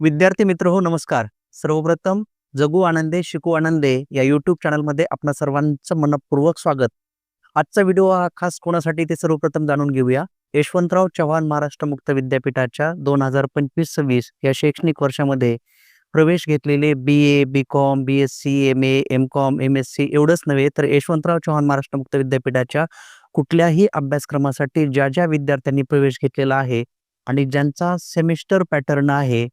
विद्यार्थी मित्र हो नमस्कार. सर्वप्रथम जगू आनंदे शिकू आनंदे या युट्यूब चॅनलमध्ये आपणा सर्वांचं मनपूर्वक स्वागत. आजचा व्हिडिओ हा खास कोणासाठी ते सर्वप्रथम जाणून घेऊया. यशवंतराव चव्हाण महाराष्ट्र मुक्त विद्यापीठाच्या दोन हजार पंचवीस सव्वीस या शैक्षणिक वर्षामध्ये प्रवेश घेतलेले B A B Com B S C M A M Com M S C एवढंच नव्हे तर यशवंतराव चव्हाण महाराष्ट्र मुक्त विद्यापीठाच्या कुठल्याही अभ्यासक्रमासाठी ज्या ज्या विद्यार्थ्यांनी प्रवेश घेतलेला आहे आणि ज्यांचा सेमिस्टर पॅटर्न आहे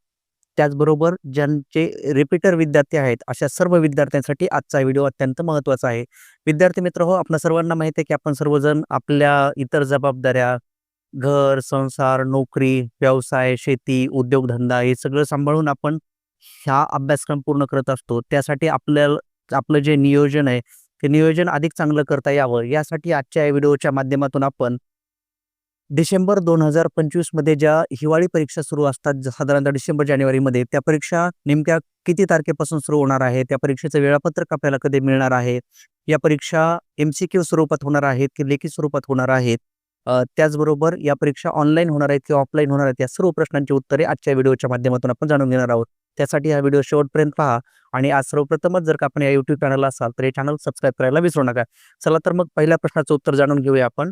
त्याचबरोबर ज्यांचे रिपीटर विद्यार्थी आहेत अशा सर्व विद्यार्थ्यांसाठी आजचा व्हिडिओ अत्यंत महत्त्वाचा आहे. विद्यार्थी मित्र हो आपल्या सर्वांना माहिती आहे की आपण सर्वजण आपल्या इतर जबाबदाऱ्या घर संसार नोकरी व्यवसाय शेती उद्योगधंदा हे सगळं सांभाळून आपण ह्या अभ्यासक्रम पूर्ण करत असतो. त्यासाठी आपल्याला आपलं जे नियोजन आहे ते नियोजन अधिक चांगलं करता यावं. यासाठी आजच्या या व्हिडिओच्या माध्यमातून आपण डिसेंबर दोन हजार पंचवीसमध्ये ज्या हिवाळी परीक्षा सुरू असतात ज- साधारणतः डिसेंबर जानेवारीमध्ये त्या परीक्षा नेमक्या किती तारखेपासून सुरू होणार आहे? त्या परीक्षेचं वेळापत्रक आपल्याला कधी मिळणार आहे? या परीक्षा एम सी क्यू स्वरूपात होणार आहेत की लेखी स्वरूपात होणार आहेत? त्याचबरोबर या परीक्षा ऑनलाईन होणार आहेत किंवा ऑफलाईन होणार आहेत? या सर्व प्रश्नांची उत्तरे आजच्या व्हिडिओच्या माध्यमातून आपण जाणून घेणार आहोत. त्यासाठी हा व्हिडिओ शेवटपर्यंत पहा आणि आज सर्वप्रथमच जर का आपण या युट्यूब चॅनलला असाल तर हे चॅनल सबस्क्राईब करायला विसरू नका. चला तर मग पहिल्या प्रश्नाचं उत्तर जाणून घेऊया आपण.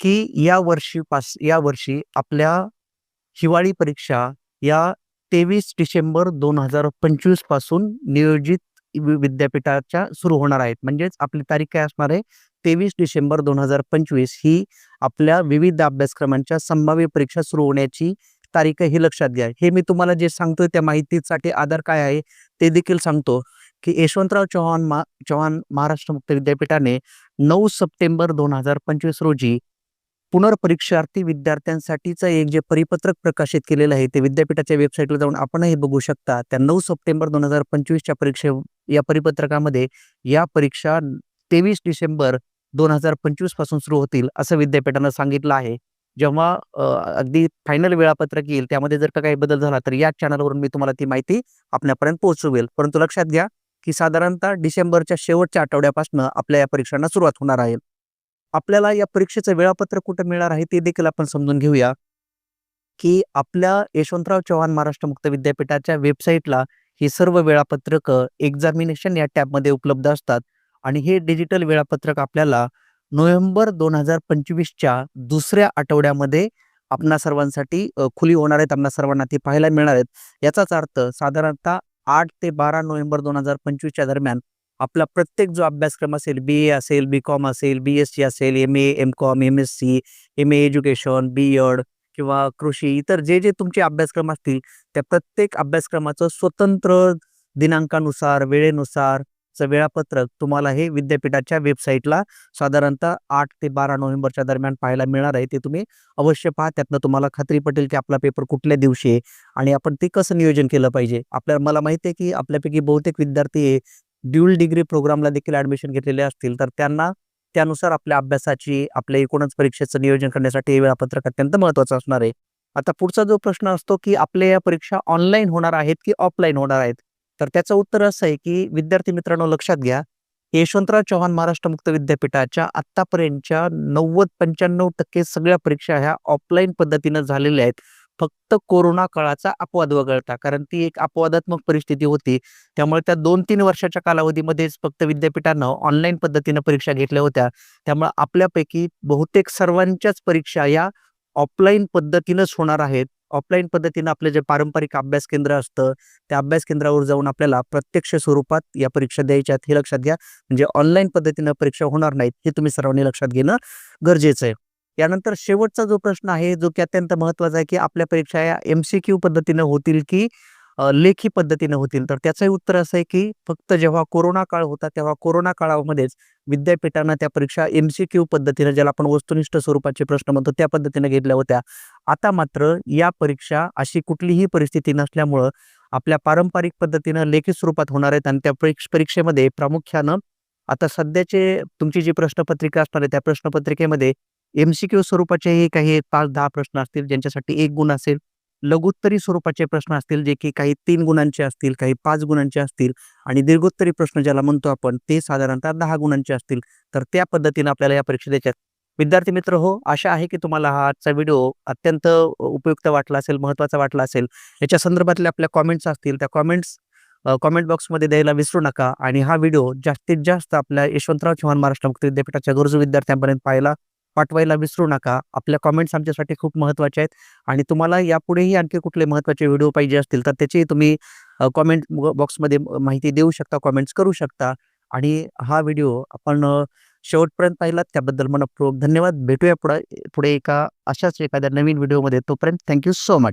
की या वर्षी पास या वर्षी आपल्या हिवाळी परीक्षा या तेवीस डिसेंबर दोन हजार पंचवीसपासून नियोजित वि- विद्यापीठाच्या सुरू होणार आहेत. म्हणजेच आपली तारीख काय असणार आहे? तेवीस डिसेंबर दोन हजार पंचवीस ही आपल्या विविध अभ्यासक्रमांच्या संभाव्य परीक्षा सुरू होण्याची तारीख ही लक्षात घ्या. हे मी तुम्हाला जे सांगतो त्या माहितीसाठी आधार काय आहे ते देखील सांगतो की यशवंतराव चव्हाण मा चव्हाण महाराष्ट्र मुक्त विद्यापीठाने नऊ सप्टेंबर दोन हजार पंचवीस रोजी पुनर्परीक्षार्थी विद्यार्थ्यांसाठीचं एक जे परिपत्रक प्रकाशित केलेलं आहे ते विद्यापीठाच्या वेबसाईटवर जाऊन आपणही बघू शकता. त्या नऊ सप्टेंबर दोन हजार पंचवीसच्या परीक्षे या परिपत्रकामध्ये या परीक्षा तेवीस डिसेंबर दोन हजार पंचवीसपासून सुरू होतील असं विद्यापीठानं सांगितलं आहे. जेव्हा अगदी फायनल वेळापत्रक येईल त्यामध्ये जर का काही बदल झाला तर या चॅनलवरून मी तुम्हाला ती माहिती आपल्यापर्यंत पोहोचवेल. परंतु लक्षात घ्या की साधारणतः डिसेंबरच्या शेवटच्या आठवड्यापासून आपल्या या परीक्षांना सुरुवात होणार आहे. आपल्याला या परीक्षेचं वेळापत्रक कुठं मिळणार आहे ते देखील आपण समजून घेऊया. की आपल्या यशवंतराव चव्हाण महाराष्ट्र मुक्त विद्यापीठाच्या वेबसाईटला ही सर्व वेळापत्रक एक्झामिनेशन या टॅबमध्ये उपलब्ध असतात. आणि हे डिजिटल वेळापत्रक आपल्याला नोव्हेंबर दोन हजार पंचवीसच्या दुसऱ्या आठवड्यामध्ये आपणा सर्वांसाठी खुली होणार आहेत आपणा सर्वांना ती पाहायला मिळणार आहेत. याचाच अर्थ साधारणतः आठ ते बारा नोव्हेंबर दोन हजार पंचवीसच्या दरम्यान आपला प्रत्येक जो अभ्यासक्रम असेल बी ए असेल बी कॉम असेल बी एस सी असेल M A M Com M S C M A education B Ed किंवा कृषी इतर जे जे तुमचे अभ्यासक्रम असतील त्या प्रत्येक अभ्यासक्रमाचं स्वतंत्र दिनांकानुसार वेळेनुसार वेळापत्रक तुम्हाला हे विद्यापीठाच्या वेबसाईटला साधारणतः आठ ते बारा नोव्हेंबरच्या दरम्यान पाहायला मिळणार आहे. ते तुम्ही अवश्य पहा. त्यातनं तुम्हाला खात्री पटेल की आपला पेपर कुठल्या दिवशी आहे आणि आपण ते कसं नियोजन केलं पाहिजे. आपल्या मला माहिती आहे की आपल्यापैकी बहुतेक विद्यार्थी हे ड्युअल डिग्री प्रोग्रामला देखील ऍडमिशन घेतलेले असतील तर त्यांना त्यानुसार आपल्या अभ्यासाची आपल्या एकूणच परीक्षेचं नियोजन करण्यासाठी हे वेळापत्रक अत्यंत महत्वाचं असणार आहे. आता पुढचा जो प्रश्न असतो की आपल्या या परीक्षा ऑनलाईन होणार आहेत की ऑफलाईन होणार आहेत? तर त्याचं उत्तर असं आहे की विद्यार्थी मित्रांनो लक्षात घ्या यशवंतराव चव्हाण महाराष्ट्र मुक्त विद्यापीठाच्या आतापर्यंतच्या नव्वद पंच्याण्णव टक्के सगळ्या परीक्षा ह्या ऑफलाईन पद्धतीनं झालेल्या आहेत. फक्त कोरोना काळाचा अपवाद वगळता. कारण ती एक अपवादात्मक परिस्थिती होती. त्यामुळे त्या दोन तीन वर्षाच्या कालावधीमध्येच फक्त विद्यापीठानं ऑनलाईन पद्धतीनं परीक्षा घेतल्या होत्या. त्यामुळे आपल्यापैकी बहुतेक सर्वांच्याच परीक्षा या ऑफलाईन पद्धतीनंच होणार आहेत. ऑफलाईन पद्धतीनं आपलं जे पारंपरिक अभ्यास केंद्र असतं त्या अभ्यास केंद्रावर जाऊन आपल्याला प्रत्यक्ष स्वरूपात या परीक्षा द्यायच्यात हे लक्षात घ्या. म्हणजे ऑनलाईन पद्धतीनं परीक्षा होणार नाहीत हे तुम्ही सर्वांनी लक्षात घेणं गरजेचं आहे. यानंतर शेवटचा जो प्रश्न आहे जो की अत्यंत महत्त्वाचा आहे की आपल्या परीक्षा या एम सी क्यू पद्धतीनं होतील की लेखी पद्धतीनं होतील? तर त्याचंही उत्तर असं आहे की फक्त जेव्हा कोरोना काळ होता तेव्हा कोरोना काळामध्येच विद्यापीठानं त्या परीक्षा एम सी क्यू पद्धतीनं ज्याला आपण वस्तुनिष्ठ स्वरूपाचे प्रश्न म्हणतो त्या पद्धतीने घेतल्या होत्या. आता मात्र या परीक्षा अशी कुठलीही परिस्थिती नसल्यामुळं आपल्या पारंपरिक पद्धतीनं लेखी स्वरूपात होणार आहेत आणि त्या परीक्ष परीक्षेमध्ये प्रामुख्यानं आता सध्याचे तुमची जी प्रश्नपत्रिका असणार आहे त्या प्रश्नपत्रिकेमध्ये एम सी क्यू काही पाच दहा प्रश्न असतील ज्यांच्यासाठी एक गुण असेल. लघुत्तरी स्वरूपाचे प्रश्न असतील जे की काही तीन गुणांचे असतील काही पाच गुणांचे असतील आणि दीर्घोत्तरी प्रश्न ज्याला म्हणतो आपण ते साधारणतः दहा गुणांचे असतील. तर त्या पद्धतीनं आपल्याला या परीक्षा द्यायच्या विद्यार्थी मित्र हो आशा आहे की तुम्हाला हा आजचा व्हिडिओ अत्यंत उपयुक्त वाटला असेल महत्त्वाचा वाटला असेल. याच्या संदर्भातल्या आपल्या कॉमेंट्स असतील त्या कॉमेंट्स कॉमेंट बॉक्समध्ये द्यायला विसरू नका आणि हा व्हिडिओ जास्तीत जास्त आपल्या यशवंतराव चव्हाण महाराष्ट्र मुक्त विद्यापीठाच्या गरजू विद्यार्थ्यांपर्यंत पाहायला पाठवायला विसरू नका. आपल्या कॉमेंट्स आमच्यासाठी खूप महत्त्वाचे आहेत. आणि तुम्हाला यापुढेही आणखी कुठले महत्त्वाचे व्हिडिओ पाहिजे असतील तर त्याची तुम्ही कॉमेंट बॉक्समध्ये माहिती देऊ शकता कॉमेंट्स करू शकता. आणि हा व्हिडिओ आपण शेवटपर्यंत पाहिलात त्याबद्दल मनपूर्वक धन्यवाद. भेटूया पुढे पुढे एका अशाच एखाद्या नवीन व्हिडिओमध्ये तोपर्यंत थँक्यू सो मच